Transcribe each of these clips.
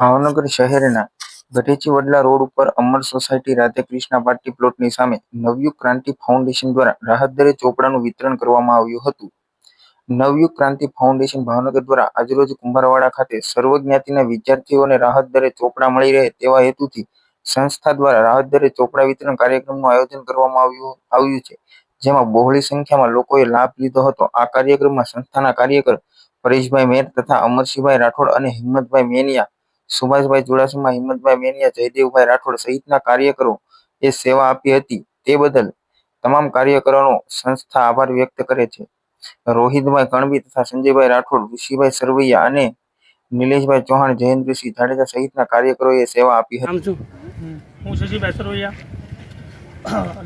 ભાવનગર શહેરના ગઢેચી વડલા રોડ ઉપર Amar society Radhe Krishna party પ્લોટની સામે નવયુગ ક્રાંતિ ફાઉન્ડેશન દ્વારા રાહત દરે ચોપડાનું વિતરણ કરવામાં આવ્યું હતું. નવયુગ ક્રાંતિ ફાઉન્ડેશન ભાવનગર દ્વારા આજરોજ કુંભારવાડા ખાતે સર્વજ્ઞાતિના વિદ્યાર્થીઓને રાહત દરે ચોપડા મળી રહે તેવા હેતુથી સંસ્થા દ્વારા રાહત દરે ચોપડા વિતરણ કાર્યક્રમનું આયોજન કરવામાં આવ્યું આવ્યું છે. જેમાં બહોળી સંખ્યામાં લોકોએ લાભ લીધો હતો. આ કાર્યક્રમમાં સંસ્થાના કાર્યકર પરેશભાઈ મેર તથા અમરસિંહભાઈ રાઠોડ અને હિંમતભાઈ મેનિયા સુભાષભાઈ ચુડાસમા હિંમતભાઈ મેનિયા જયદેવભાઈ રાઠોડ સહિતના કાર્યકરો એ સેવા આપી હતી તે બદલ તમામ કાર્યકરોનો સંસ્થા આભાર વ્યક્ત કરે છે. રોહિતભાઈ કણબી તથા સંજયભાઈ રાઠોડ ઋષિભાઈ સરવૈયા અને નિલેશભાઈ ચૌહાણ જયેન્દ્રસિંહ જાડેજા સહિતના કાર્યકરોએ સેવા આપી હતી. હું શશીભાઈ સરવૈયા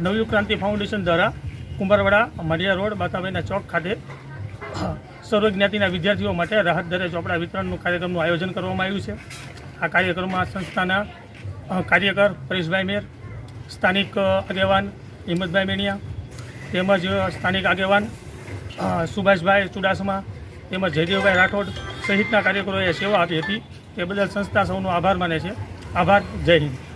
નવયુગ ક્રાંતિ ફાઉન્ડેશન દ્વારા કુંભારવાડા મઢિયા રોડ બાતાભાઈના ચોક ખાતે સર્વ જ્ઞાતિના વિદ્યાર્થીઓ માટે રાહત દરે ચોપડા વિતરણનું કાર્યક્રમનું આયોજન કરવામાં આવ્યું છે. આ કાર્યક્રમમાં સંસ્થાના કાર્યકર પરેશભાઈ મેર, સ્થાનિક આગેવાન હિંમતભાઈ મેણિયા તેમજ સ્થાનિક આગેવાન સુભાષભાઈ ચુડાસમા, તેમજ જયદેવભાઈ રાઠોડ સહિતના કાર્યકરોએ સેવા આપી હતી. તે બદલ સંસ્થા સૌનો આભાર માને છે. આભાર. જય હિન્દ.